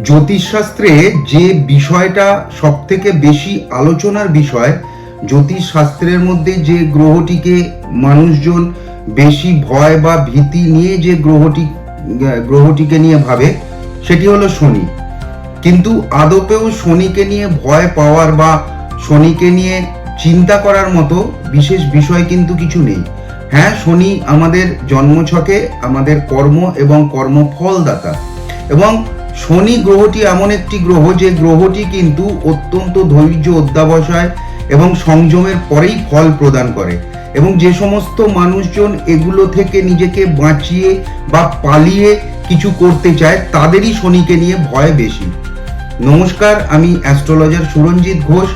জ্যোতিষশাস্ত্রে যে বিষয়টা সব থেকে বেশি আলোচনার বিষয়, জ্যোতিষশাস্ত্রের মধ্যে যে গ্রহটিকে মানুষজন বেশি ভয় বা ভীতি নিয়ে যে গ্রহটি গ্রহটিকে নিয়ে ভাবে, সেটি হলো শনি। কিন্তু আদপেও শনিকে নিয়ে ভয় পাওয়ার বা শনিকে নিয়ে চিন্তা করার মতো বিশেষ বিষয় কিন্তু কিছু নেই। হ্যাঁ শনি আমাদের জন্মছকে, আমাদের কর্ম এবং কর্মফলদাতা। এবং শনি গ্রহটি এমন একটি গ্রহ যে গ্রহটি কিন্তু অত্যন্ত ধৈর্য অধ্যাবসায় এবং সংযমের পরেই ফল প্রদান করে এবং যে সমস্ত মানুষজন এগুলো থেকে নিজেকে বাঁচিয়ে বা পালিয়ে কিছু করতে চায়, তাদেরই শনিকে নিয়ে ভয় বেশি। নমস্কার, আমি অ্যাস্ট্রোলজার সুরঞ্জিত ঘোষ।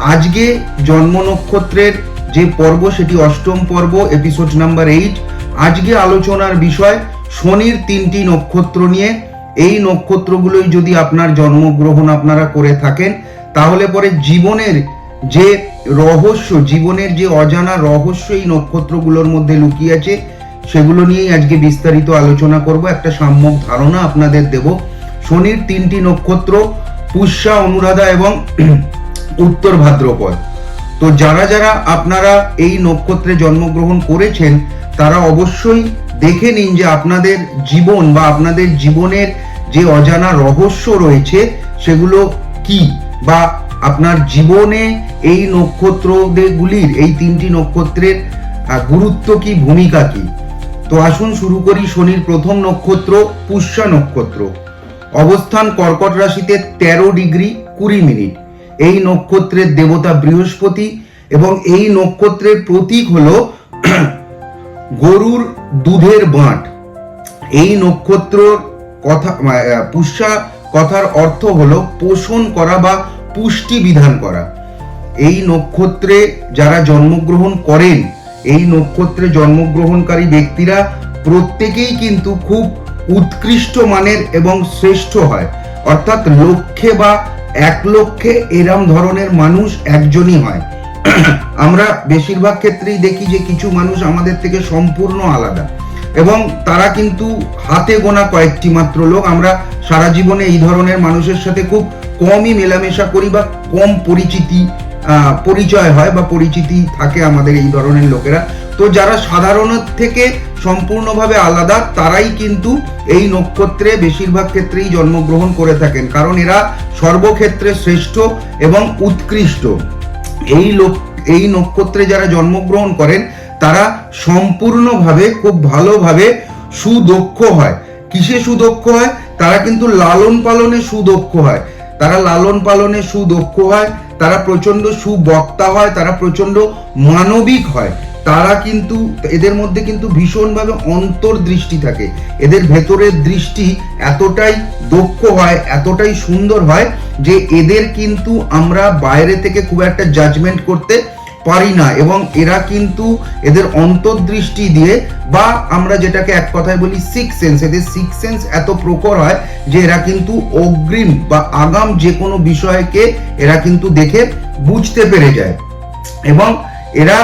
আজকে জন্ম নক্ষত্রের যে পর্ব, সেটি অষ্টম পর্ব এপিসোড নাম্বার এইট আজকে আলোচনার বিষয় শনির তিনটি নক্ষত্র নিয়ে। এই নক্ষত্রগুলোই যদি আপনার জন্মগ্রহণ আপনারা করে থাকেন, তাহলে পরে জীবনের যে রহস্য, জীবনের যে অজানা রহস্য এই নক্ষত্রগুলোর মধ্যে লুকিয়ে আছে, সেগুলো নিয়েই আজকে বিস্তারিত আলোচনা করব। একটা সাম্যক ধারণা আপনাদের দেব। শনির তিনটি নক্ষত্র, পুষ্যা, অনুরাধা এবং উত্তর ভাদ্রপদ। তো যারা যারা আপনারা এই নক্ষত্রে জন্মগ্রহণ করেছেন, তারা অবশ্যই দেখে নিন যে আপনাদের জীবন বা আপনাদের জীবনের যে অজানা রহস্য রয়েছে, সেগুলো কি? বা আপনার জীবনে এই নক্ষত্রগুলির, এই তিনটি নক্ষত্রের গুরুত্ব কি, ভূমিকা কি? তো আসুন শুরু করি শনির প্রথম নক্ষত্র, পুষ্যা নক্ষত্র। অবস্থান কর্কট রাশিতে তেরো ডিগ্রি কুড়ি মিনিট। এই নক্ষত্রের দেবতা বৃহস্পতি এবং এই নক্ষত্রের প্রতীক হল গরুর দুধের বাঁট। এই নক্ষত্র কথা পুষ্যা কথার অর্থ হলো পোষণ করা বা পুষ্টি বিধান করা। এই নক্ষত্রে যারা জন্মগ্রহণ করেন, এই নক্ষত্রে জন্মগ্রহণকারী ব্যক্তিরা প্রত্যেকেই কিন্তু খুব উৎকৃষ্ট মানের এবং শ্রেষ্ঠ হয়। অর্থাৎ লক্ষ্যে বা এক লক্ষ্যে এরম ধরনের মানুষ একজনই হয়। আমরা বেশিরভাগ ক্ষেত্রেই দেখি যে কিছু মানুষ আমাদের থেকে সম্পূর্ণ আলাদা। এবং তারা কিন্তু হাতে গোনা কয়েকটি মাত্র লোক। আমরা সারা জীবনে এই ধরনের মানুষের সাথে খুব কমই মেলামেশা করি বা কম পরিচিতি পরিচয় হয় বা পরিচিতি থাকে আমাদের এই ধরনের লোকেরা। তো যারা সাধারণের থেকে সম্পূর্ণভাবে আলাদা, তারাই কিন্তু এই নক্ষত্রে বেশিরভাগ ক্ষেত্রেই জন্মগ্রহণ করে থাকেন। কারণ এরা সর্বক্ষেত্রে শ্রেষ্ঠ এবং উৎকৃষ্ট। এই লোক, এই নক্ষত্রে যারা জন্মগ্রহণ করেন তারা সম্পূর্ণভাবে খুব ভালোভাবে সুদক্ষ হয়। কিসে সুদক্ষ হয়? তারা কিন্তু লালন পালনে সুদক্ষ হয়। তারা লালন পালনে সুদক্ষ হয়, তারা প্রচণ্ড সুবক্তা হয়, তারা প্রচণ্ড মানবিক হয়। তারা কিন্তু, এদের মধ্যে কিন্তু ভীষণভাবে অন্তর্দৃষ্টি থাকে। এদের ভেতরের দৃষ্টি এতটাই দক্ষ হয়, এতটাই সুন্দর হয় যে এদের কিন্তু আমরা বাইরে থেকে খুব একটা জাজমেন্ট করতে পারি না এবং এরা কিন্তু এদের অন্তর্দৃষ্টি দিয়ে বা আমরা যেটাকে এক কথায় বলি সিক্স সেন্স এদের সিক্স সেন্স এত প্রখর হয় যে এরা কিন্তু অগ্রিম বা আগাম যে কোনো বিষয়কে এরা কিন্তু দেখে বুঝতে পেরে যায়। এবং এরা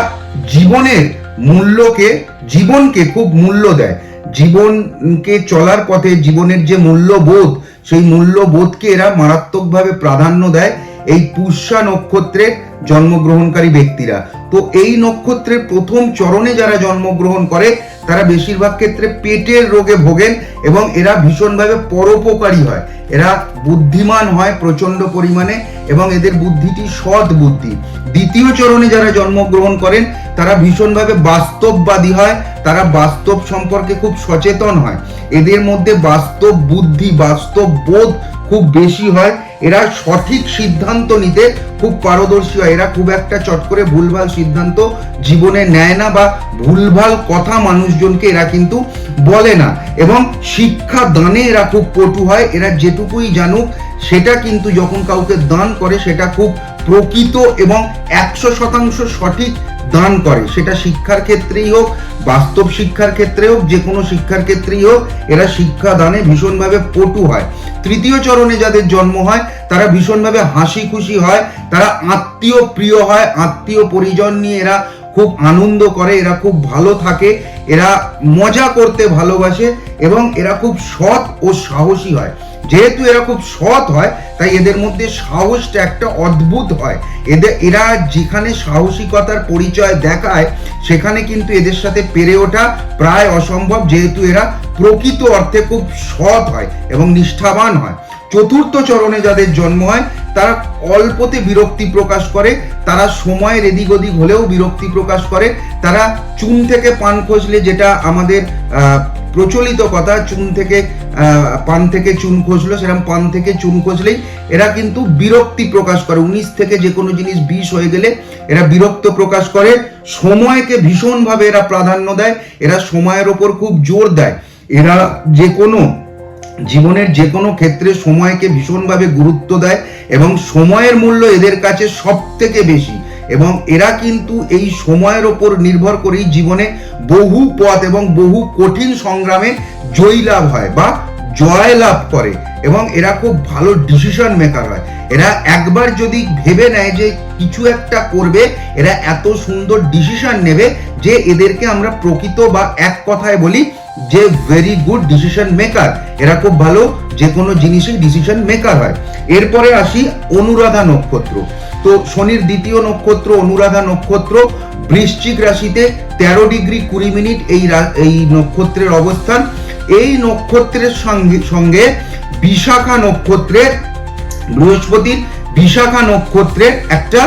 জীবনের মূল্যকে, জীবনকে খুব মূল্য দেয়। জীবনকে চলার পথে জীবনের যে মূল্যবোধ, সেই মূল্যবোধকে এরা মারাত্মকভাবে প্রাধান্য দেয়। এই পুষ্যা নক্ষত্রে জন্মগ্রহণকারী ব্যক্তিরা। তো এই নক্ষত্রের প্রথম চরণে যারা জন্মগ্রহণ করে, তারা বেশিরভাগ ক্ষেত্রে পেটের রোগে ভোগেন এবং এরা ভীষণভাবে পরোপকারী হয়। এরা বুদ্ধিমান হয় প্রচণ্ড পরিমাণে এবং এদের বুদ্ধিটি সৎ বুদ্ধি। দ্বিতীয় চরণে যারা জন্মগ্রহণ করেন, তারা ভীষণভাবে বাস্তববাদী হয়, তারা বাস্তব সম্পর্কে খুব সচেতন হয়। এদের মধ্যে বাস্তব বুদ্ধি, বাস্তব বোধ খুব বেশি হয়। এরা সঠিক সিদ্ধান্ত নিতে খুব পারদর্শী হয়। এরা খুব একটা চট করে ভুলভাল সিদ্ধান্ত জীবনে নেয় না বা ভুলভাল কথা মানুষজনকে এরা কিন্তু বলে না। এবং শিক্ষা দানে এরা খুব পটু হয়, এরা যেটুকুই জানুক, সেটা কিন্তু যখন কাউকে দান করে, সেটা খুব প্রকৃত এবং একশো শতাংশ সঠিক দান করে। সেটা শিক্ষার ক্ষেত্রেই হোক বাস্তব শিক্ষার ক্ষেত্রে হোক যে কোনো শিক্ষার ক্ষেত্রেই হোক, এরা শিক্ষা দানে ভীষণভাবে পটু হয়। তৃতীয় চরণে যাদের জন্ম হয়, তারা ভীষণভাবে হাসি খুশি হয়, তারা আত্মীয় প্রিয় হয়, আত্মীয় পরিজন নিয়ে এরা খুব আনন্দ করে, এরা খুব ভালো থাকে, এরা মজা করতে ভালোবাসে এবং এরা খুব সৎ ও সাহসী হয়। যেহেতু এরা খুব সৎ হয়, তাই এদের মধ্যে সাহসটা একটা অদ্ভুত হয়। এদের এরা যেখানে সাহসিকতার পরিচয় দেখায়, সেখানে কিন্তু এদের সাথে পেরে ওঠা প্রায় অসম্ভব, যেহেতু এরা প্রকৃত অর্থে খুব সৎ হয় এবং নিষ্ঠাবান হয়। চতুর্থ চরণে যাদের জন্ম হয়, তারা অল্পতে বিরক্তি প্রকাশ করে, তারা সময়ের এদিক ওদিক হলেও বিরক্তি প্রকাশ করে, তারা চুন থেকে পান খসলে যেটা আমাদের প্রচলিত কথা, চুন থেকে পান থেকে চুন খসলো সেরকম পান থেকে চুন খসলেই এরা কিন্তু বিরক্তি প্রকাশ করে। উনিশ থেকে যে কোনো জিনিস বিষ হয়ে গেলে এরা বিরক্ত প্রকাশ করে। সময়কে ভীষণভাবে এরা প্রাধান্য দেয়, এরা সময়ের ওপর খুব জোর দেয়। এরা যে কোনো জীবনের যে কোনো ক্ষেত্রে সময়কে ভীষণভাবে গুরুত্ব দেয় এবং সময়ের মূল্য এদের কাছে সব থেকে বেশি। এবং এরা কিন্তু এই সময়ের ওপর নির্ভর করেই জীবনে বহু পথ এবং বহু কঠিন সংগ্রামে জয়লাভ হয় বা জয় লাভ করে। এবং এরা খুব ভালো ডিসিশন মেকার হয়। এরা একবার যদি ভেবে নেয় যে কিছু একটা করবে, এরা এত সুন্দর ডিসিশন নেবে যে এদেরকে আমরা প্রকৃত বা এক কথায় বলি যে ভেরি গুড ডিসিশন মেকার এরা খুব ভালো, যে কোনো জিনিসেই ডিসিশন মেকার হয়। এরপরে আসি অনুরাধা নক্ষত্র। তো শনির দ্বিতীয় নক্ষত্র, অনুরাধা নক্ষত্র, বৃশ্চিক রাশিতে তেরো ডিগ্রি কুড়ি মিনিট এই এই নক্ষত্রের অবস্থান। এই নক্ষত্রের সঙ্গে সঙ্গে বিশাখা নক্ষত্রের, বৃহস্পতির বিশাখা নক্ষত্রের একটা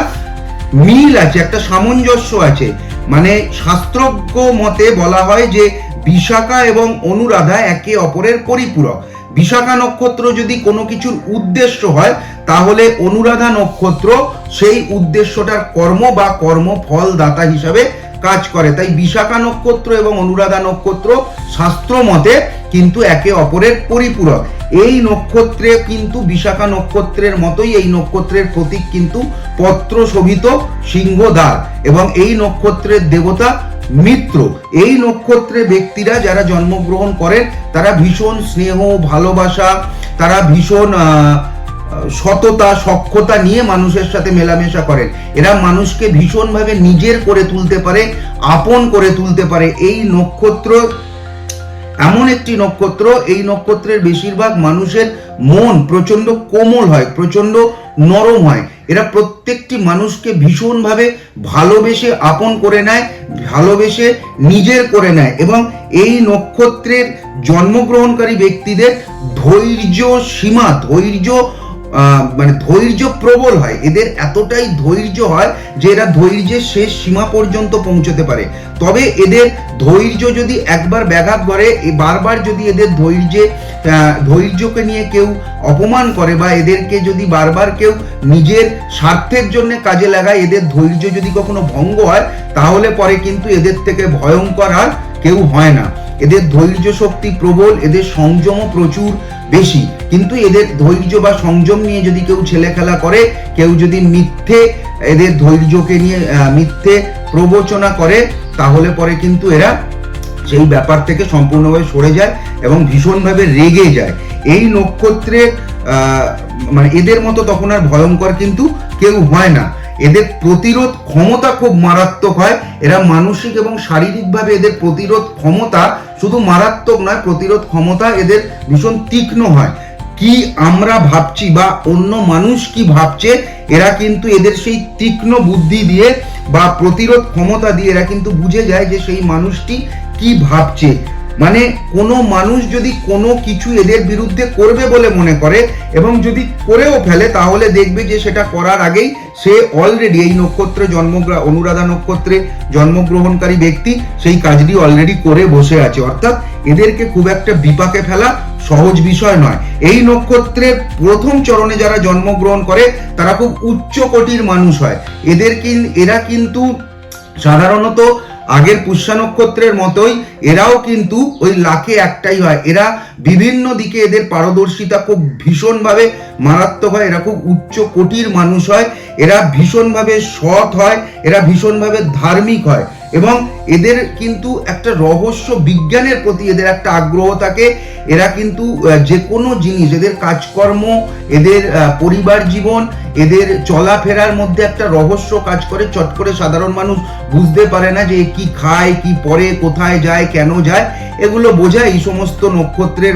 মিল আছে, একটা সামঞ্জস্য আছে। মানে শাস্ত্রজ্ঞ মতে বলা হয় যে বিশাখা এবং অনুরাধা একে অপরের পরিপূরক। বিশাখা নক্ষত্র যদি কোনো কিছুর উদ্দেশ্য হয়, তাহলে অনুরাধা নক্ষত্র সেই উদ্দেশ্যটার কর্ম বা কর্ম ফলদাতা হিসাবে কাজ করে। তাই বিশাখা নক্ষত্র এবং অনুরাধা নক্ষত্র শাস্ত্র মতে কিন্তু একে অপরের পরিপূরক। এই নক্ষত্রে কিন্তু বিশাখা নক্ষত্রের মতোই এই নক্ষত্রের প্রতীক কিন্তু পত্র শোভিত সিংহ দ্বার এবং এই নক্ষত্রের দেবতা মিত্র। এই নক্ষত্রে ব্যক্তিরা যারা জন্মগ্রহণ করেন, তারা ভীষণ স্নেহ, ভালোবাসা, তারা ভীষণ সততা, সক্ষতা নিয়ে মানুষের সাথে মেলামেশা করেন। এরা মানুষকে ভীষণভাবে নিজের করে তুলতে পারে, আপন করে তুলতে পারে। এই নক্ষত্র এমন একটি নক্ষত্র, এই নক্ষত্রের বেশিরভাগ মানুষের মন প্রচণ্ড কোমল হয় প্রচণ্ড নরম হয়। এরা প্রত্যেকটি মানুষকে ভীষণভাবে ভালোবেসে আপন করে নেয়, ভালোবেসে নিজের করে নেয় এবং এই নক্ষত্রের জন্মগ্রহণকারী ব্যক্তিদের ধৈর্য সীমা ধৈর্য মানে ধৈর্য প্রবল হয়। এদের এতটাই ধৈর্য হয় যে এরা ধৈর্যের শেষ সীমা পর্যন্ত পৌঁছতে পারে। তবে এদের ধৈর্য যদি একবার ব্যাঘাত করে বারবার যদি এদের ধৈর্যে ধৈর্যকে নিয়ে কেউ অপমান করে বা এদেরকে যদি বারবার কেউ নিজের স্বার্থের জন্য কাজে লাগায়, এদের ধৈর্য যদি কখনো ভঙ্গ হয়, তাহলে পরে কিন্তু এদের থেকে ভয়ঙ্কর আর কেউ হয় না। এদের ধৈর্য শক্তি প্রবল, এদের সংযমও প্রচুর বেশি। কিন্তু এদের ধৈর্য বা সংযম নিয়ে যদি কেউ ছেলে খেলা করে কেউ যদি মিথ্যে এদের ধৈর্যকে নিয়ে মিথ্যে প্রবচনা করে তাহলে পরে কিন্তু এরা সেই ব্যাপার থেকে সম্পূর্ণভাবে সরে যায় এবং ভীষণভাবে রেগে যায়। এই নক্ষত্রের আহ, মানে এদের মতো তখন আর ভয়ঙ্কর কিন্তু কেউ হয় না। এদের প্রতিরোধ ক্ষমতা খুব মারাত্মক হয়। এরা মানসিক এবং শারীরিকভাবে এদের প্রতিরোধ ক্ষমতা শুধু মারাত্মক নয়, প্রতিরোধ ক্ষমতা এদের ভীষণ তীক্ষ্ণ হয়। কি আমরা ভাবছি বা অন্য মানুষ কি ভাবছে, এরা কিন্তু এদের সেই তীক্ষ্ণ বুদ্ধি দিয়ে বা প্রতিরোধ ক্ষমতা দিয়ে এরা কিন্তু বুঝে যায় যে সেই মানুষটি কি ভাবছে। মানে কোনো মানুষ যদি কোনো কিছু এদের বিরুদ্ধে করবে বলে মনে করে এবং যদি করেও ফেলে, তাহলে দেখবে যে সেটা করার আগেই সে অলরেডি এই নক্ষত্রে জন্মগ্রহ, অনুরাধা নক্ষত্রে জন্মগ্রহণকারী ব্যক্তি, সেই কাজটি অলরেডি করে বসে আছে। অর্থাৎ এদেরকে খুব একটা বিপাকে ফেলা সহজ বিষয় নয়। এই নক্ষত্রের প্রথম চরণে যারা জন্মগ্রহণ করে, তারা খুব উচ্চ কোটির মানুষ হয়। এদের এরা কিন্তু সাধারণত আগের পুষ্যা নক্ষত্রের মতোই এরাও কিন্তু ওই লাখে একটাই হয়। এরা বিভিন্ন দিকে এদের পারদর্শিতা খুব ভীষণভাবে মারাত্মক হয়, এরা খুব উচ্চ কোটির মানুষ হয়, এরা ভীষণভাবে সৎ হয়, এরা ভীষণভাবে ধার্মিক হয়। এবং এদের কিন্তু একটা রহস্য বিজ্ঞানের প্রতি এদের একটা আগ্রহ থাকে। এরা কিন্তু যে কোনো জিনিস, এদের কাজকর্ম, এদের পরিবার জীবন, এদের চলাফেরার মধ্যে একটা রহস্য কাজ করে। চট করে সাধারণ মানুষ বুঝতে পারে না যে কি খায়, কি পরে, কোথায় যায়, কেন যায়। এগুলো বোঝা এই সমস্ত নক্ষত্রের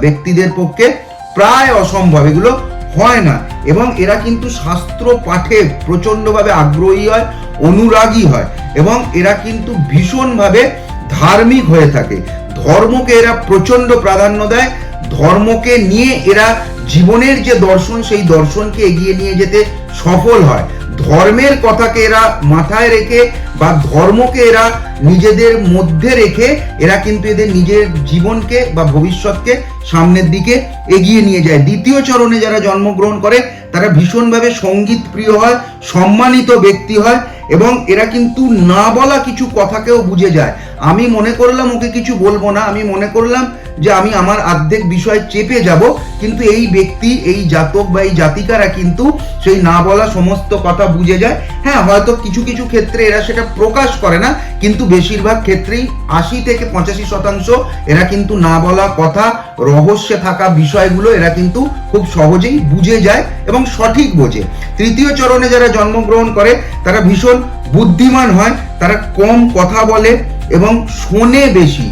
ব্যক্তিদের পক্ষে প্রায় অসম্ভব। এগুলো হয় না। এবং এরা কিন্তু শাস্ত্র পাঠে প্রচণ্ডভাবে আগ্রহী হয়। অনুরাগী হয় এবং এরা কিন্তু ভীষণভাবে ধার্মিক হয়ে থাকে। ধর্মকে এরা প্রচণ্ড প্রাধান্য দেয়। ধর্মকে নিয়ে এরা জীবনের যে দর্শন, সেই দর্শনকে এগিয়ে নিয়ে যেতে সফল হয়। ধর্মের কথাকে এরা মাথায় রেখে বা ধর্মকে এরা নিজেদের মধ্যে রেখে এরা কিন্তু এদের নিজের জীবনকে বা ভবিষ্যৎকে সামনের দিকে এগিয়ে নিয়ে যায়। দ্বিতীয় চরণে যারা জন্মগ্রহণ করে, তারা ভীষণভাবে সংগীত প্রিয় হয়, সম্মানিত ব্যক্তি হয়। এবং এরা কিন্তু না বলা কিছু কথাকেও বুঝে যায়। আমি মনে করলাম ওকে কিছু বলব না, আমি মনে করলাম যে আমি আমার অর্ধেক বিষয় চেপে যাব, কিন্তু এই ব্যক্তি, এই জাতক বা এই জাতিকারা কিন্তু সেই না বলা সমস্ত কথা বুঝে যায়। হ্যাঁ হয়তো কিছু কিছু ক্ষেত্রে এরা সেটা প্রকাশ করে না, কিন্তু বেশিরভাগ ক্ষেত্রেই আশি থেকে পঁচাশি শতাংশ এরা কিন্তু না বলা কথা, রহস্যে থাকা বিষয়গুলো এরা কিন্তু খুব সহজেই বুঝে যায় এবং সঠিক বোঝে। তৃতীয় চরণে যারা জন্মগ্রহণ করে, তারা ভীষণ বুদ্ধিমান হয়, তারা কম কথা বলে এবং শোনে বেশি,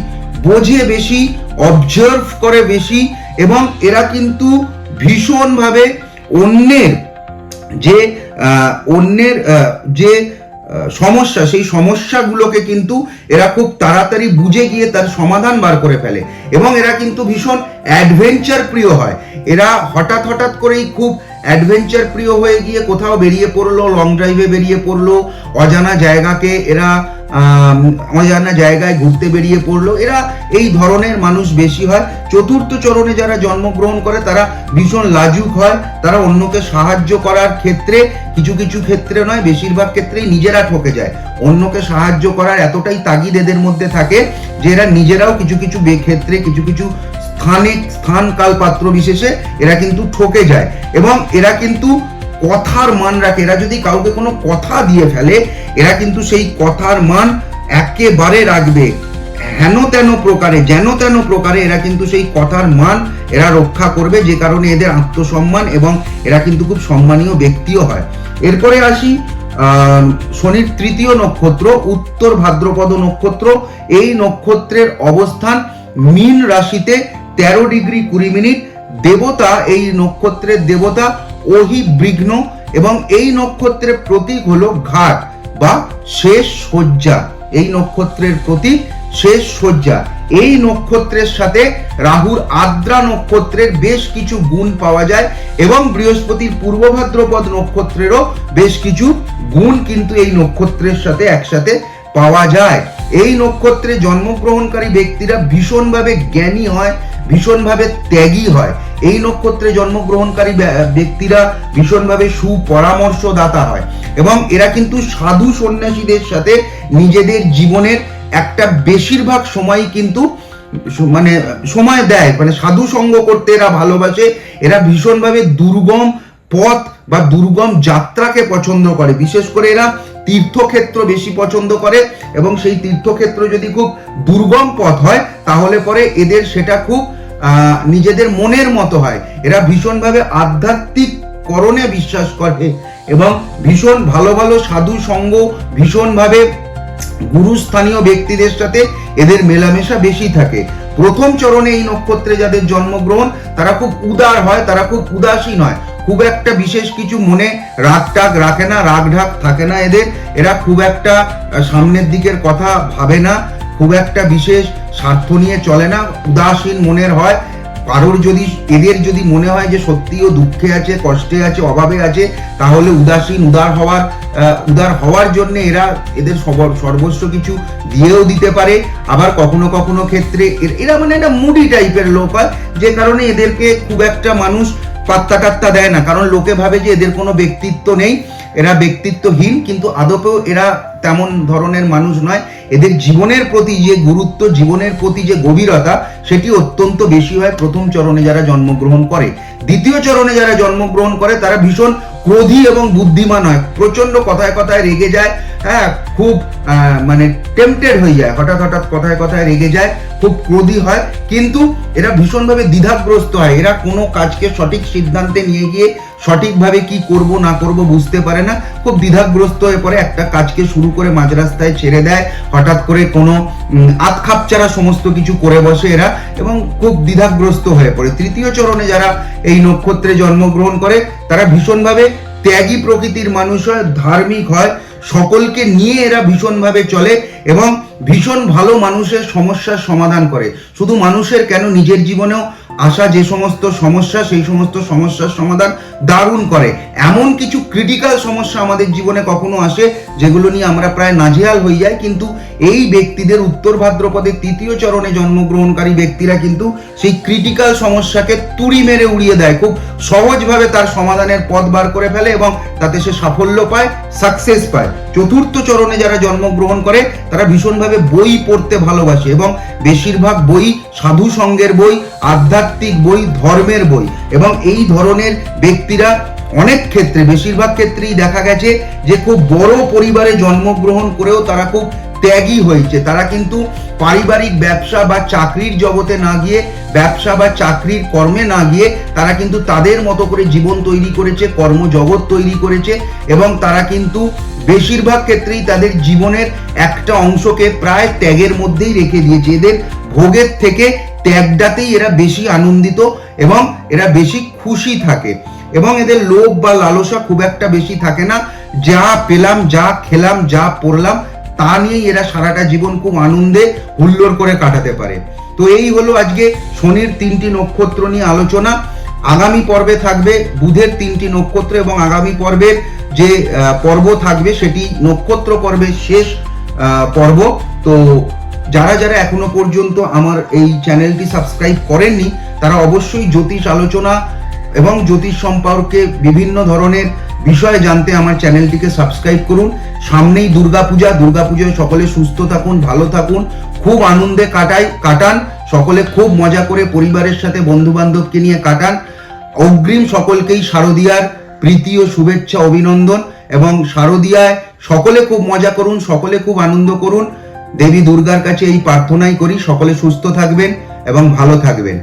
বোঝে বেশি অবজার্ভ করে বেশি এবং এরা কিন্তু ভীষণভাবে অন্যের যে অন্যের যে সমস্যা, সেই সমস্যাগুলোকে কিন্তু এরা খুব তাড়াতাড়ি বুঝে গিয়ে তার সমাধান বার করে ফেলে এবং এরা কিন্তু ভীষণ অ্যাডভেঞ্চার প্রিয় হয়। এরা হঠাৎ হঠাৎ করেই খুব অ্যাডভেঞ্চার প্রিয় হয়ে গিয়ে কোথাও বেরিয়ে পড়ল লং ড্রাইভে বেরিয়ে পড়ল, অজানা জায়গাকে এরা অজানা জায়গায় ঘুরতে বেরিয়ে পড়ল। এরা এই ধরনের মানুষ বেশি হয়। চতুর্থ চরণে যারা জন্মগ্রহণ করে, তারা ভীষণ লাজুক হয়। তারা অন্যকে সাহায্য করার ক্ষেত্রে, কিছু কিছু ক্ষেত্রে নয়, বেশিরভাগ ক্ষেত্রেই নিজেরা ঠকে যায়। অন্যকে সাহায্য করার এতটাই তাগিদ এদের মধ্যে থাকে যে এরা নিজেরাও কিছু কিছু ক্ষেত্রে কিছু কিছু স্থানে স্থান কাল পাত্র বিশেষে এরা কিন্তু ঠকে যায়। এবং এরা কিন্তু কথার মান রাখে। এরা যদি কাউকে কোনো কথা দিয়ে ফেলে, এরা কিন্তু সেই কথার মান একেবারে রাখবে। হেন তেন প্রকারে, যেন তেন প্রকারে এরা কিন্তু সেই কথার মান এরা রক্ষা করবে, যে কারণে এদের আত্মসম্মান এবং এরা কিন্তু খুব সম্মানীয় ব্যক্তিও হয়। এরপরে আসি শনির তৃতীয় নক্ষত্র, উত্তর ভাদ্রপদ নক্ষত্র। এই নক্ষত্রের অবস্থান মীন রাশিতে তেরো ডিগ্রি কুড়ি মিনিট। দেবতা, এই নক্ষত্রের দেবতা, ওহি বিঘ্ন এবং এই নক্ষত্রের প্রতীক হলো ঘাট বা শেষ শয্যা। এই নক্ষত্রের প্রতীক শেষ শয্যা। এই নক্ষত্রের সাথে রাহুর আদ্রা নক্ষত্রের বেশ কিছু গুণ পাওয়া যায় এবং বৃহস্পতির পূর্ব ভাদ্রপদ নক্ষত্রেরও বেশ কিছু গুণ কিন্তু এই নক্ষত্রের সাথে একসাথে পাওয়া যায়। এই নক্ষত্রে জন্মগ্রহণকারী ব্যক্তিরা ভীষণভাবে জ্ঞানী হয় ভীষণভাবে ত্যাগী হয়। এই নক্ষত্রে জন্মগ্রহণকারী ব্যক্তিরা ভীষণভাবে সুপরামর্শদাতা হয় এবং এরা কিন্তু সাধু সন্ন্যাসীদের সাথে নিজেদের জীবনের একটা বেশিরভাগ সময় কিন্তু মানে সময় দেয়। মানে সাধু সঙ্গ করতে এরা ভালোবাসে। এরা ভীষণভাবে দুর্গম পথ বা দুর্গম যাত্রাকে পছন্দ করে। বিশেষ করে এরা তীর্থক্ষেত্র বেশি পছন্দ করে এবং সেই তীর্থক্ষেত্র যদি খুব দুর্গম পথ হয়, তাহলে পরে এদের সেটা খুব নিজেদের মনের মতো হয়। এরা ভীষণভাবে আধ্যাত্মিক করণে বিশ্বাস করে এবং ভীষণ ভালো ভালো সাধু সঙ্গ, ভীষণভাবে গুরুস্থানীয় ব্যক্তিদের সাথে এদের মেলামেশা বেশি থাকে। প্রথম চরণে এই নক্ষত্রে যাদের জন্মগ্রহণ, তারা খুব উদার হয়, তারা খুব উদাসীন হয়। খুব একটা বিশেষ কিছু মনে রাগ টাগ রাখে না, রাগ ঢাক থাকে না এদের। এরা খুব একটা সামনের দিকের কথা ভাবে না, খুব একটা বিশেষ স্বার্থ নিয়ে চলে না, উদাসীন মনের হয়। কারোর যদি, এদের যদি মনে হয় যে সত্যিও দুঃখে আছে, কষ্টে আছে, অভাবে আছে, তাহলে উদাসীন, উদার হওয়ার উদার হওয়ার জন্য এরা এদের সর্বস্ব কিছু দিয়েও দিতে পারে। আবার কখনো কখনো ক্ষেত্রে এরা মানে একটা মুডি টাইপের লোক হয়, যে কারণে এদেরকে খুব একটা মানুষ পাত্তা টাত্তা দেয় না। কারণ লোকে ভাবে যে এদের কোনো ব্যক্তিত্ব নেই, এরা ব্যক্তিত্বহীন, কিন্তু আদপেও এরা তেমন ধরনের মানুষ নয়। এদের জীবনের প্রতি যে গুরুত্ব, জীবনের প্রতি যে গভীরতা, সেটি অত্যন্ত বেশি হয় প্রথম চরণে যারা জন্মগ্রহণ করে। দ্বিতীয় চরণে যারা জন্মগ্রহণ করে, তারা ভীষণ ক্রোধী এবং বুদ্ধিমান হয়। প্রচণ্ড কথায় কথায় রেগে যায় হ্যাঁ খুব মানে টেম্পটেড হয়ে যায়। হঠাৎ হঠাৎ কথায় কথায় রেগে যায় খুব ক্রোধী হয়। কিন্তু এরা ভীষণভাবে দ্বিধাগ্রস্ত হয়। এরা কোনো কাজকে সঠিক সিদ্ধান্তে নিয়ে গিয়ে সঠিকভাবে কি করব না করব বুঝতে পারে না। খুব দ্বিধাগ্রস্ত হয়ে পড়ে একটা কাজকে শুরু করে মাঝ রাস্তায় ছেড়ে দেয়। হঠাৎ করে কোনো উম, আতখাপচারা সমস্ত কিছু করে বসে এরা এবং খুব দ্বিধাগ্রস্ত হয়ে পড়ে। তৃতীয় চরণে যারা এই নক্ষত্রে জন্মগ্রহণ করে তারা ভীষণভাবে ত্যাগী প্রকৃতির মানুষ হয়, ধার্মিক হয়, সকলকে নিয়ে এরা ভীষণভাবে চলে এবং ভীষণ ভালো মানুষের সমস্যার সমাধান করে। শুধু মানুষের কেন, নিজের জীবনেও আসা যে সমস্ত সমস্যা, সেই সমস্ত সমস্যার সমাধান দারুণ করে। এমন কিছু ক্রিটিক্যাল সমস্যা আমাদের জীবনে কখনো আসে, যেগুলো নিয়ে আমরা প্রায় নাজেহাল হয়ে যাই, কিন্তু এই ব্যক্তিদের উত্তর ভাদ্রপদের তৃতীয় চরণে জন্মগ্রহণকারী ব্যক্তিরা কিন্তু সেই ক্রিটিক্যাল সমস্যাকে তুড়ি মেরে উড়িয়ে দেয়। খুব সহজভাবে তার সমাধানের পথ বার করে ফেলে এবং তাতে সে সাফল্য পায় সাকসেস পায়। চতুর্থ চরণে যারা জন্মগ্রহণ করে, তারা ভীষণভাবে বই পড়তে ভালোবাসে এবং বেশিরভাগ বই সাধু সঙ্গের বই আধ্যাত্মিক বই, ধর্মের বই এবং এই ধরনের ব্যক্তিরা অনেক ক্ষেত্রে, বেশিরভাগ ক্ষেত্রেই দেখা গেছে যে খুব বড় পরিবারে জন্মগ্রহণ করেও তারা খুব ত্যাগী হয়েছে। তারা কিন্তু পারিবারিক ব্যবসা বা চাকরির জগতে না গিয়ে, ব্যবসা বা চাকরির কর্মে না গিয়ে তারা কিন্তু তাদের মতো করে জীবন তৈরি করেছে, কর্মজগৎ তৈরি করেছে এবং তারা কিন্তু বেশিরভাগ ক্ষেত্রেই তাদের জীবনের একটা অংশকে প্রায় ত্যাগের মধ্যেই রেখে দিয়েছে। এদের ভোগের থেকে ত্যাগটাতেই এরা বেশি আনন্দিত এবং এরা বেশি খুশি থাকে এবং এদের লোভ বা লালসা খুব একটা বেশি থাকে না। যা পেলাম, যা খেলাম, যা পড়লাম, তা নিয়েই এরা সারাটা জীবন খুব আনন্দে হুল্লোড় করে কাটাতে পারে। তো এই হলো আজকে শনির তিনটি নক্ষত্র নিয়ে আলোচনা। আগামী পর্বে থাকবে বুধের তিনটি নক্ষত্র এবং আগামী পর্বের যে পর্ব থাকবে সেটি নক্ষত্র পর্বের শেষ পর্ব। তো যারা যারা এখনও পর্যন্ত আমার এই চ্যানেলটি সাবস্ক্রাইব করেননি, তারা অবশ্যই জ্যোতিষ আলোচনা এবং জ্যোতিষ সম্পর্কে বিভিন্ন ধরনের বিষয়ে জানতে আমার চ্যানেলটিকে সাবস্ক্রাইব করুন। সামনেই দুর্গাপূজা, দুর্গাপূজায় সকলে সুস্থ থাকুন, ভালো থাকুন, খুব আনন্দে কাটাই, কাটান, সকলে খুব মজা করে পরিবারের সাথে বন্ধু বান্ধবকে নিয়ে কাটান। অগ্রিম সকলকেই শারদিয়ার প্রীতি ও শুভেচ্ছা, অভিনন্দন এবং শারদিয়ায় সকলে খুব মজা করুন, সকলে খুব আনন্দ করুন। দেবী দুর্গার কাছে এই প্রার্থনাই করি, সকলে সুস্থ থাকবেন এবং ভালো থাকবেন।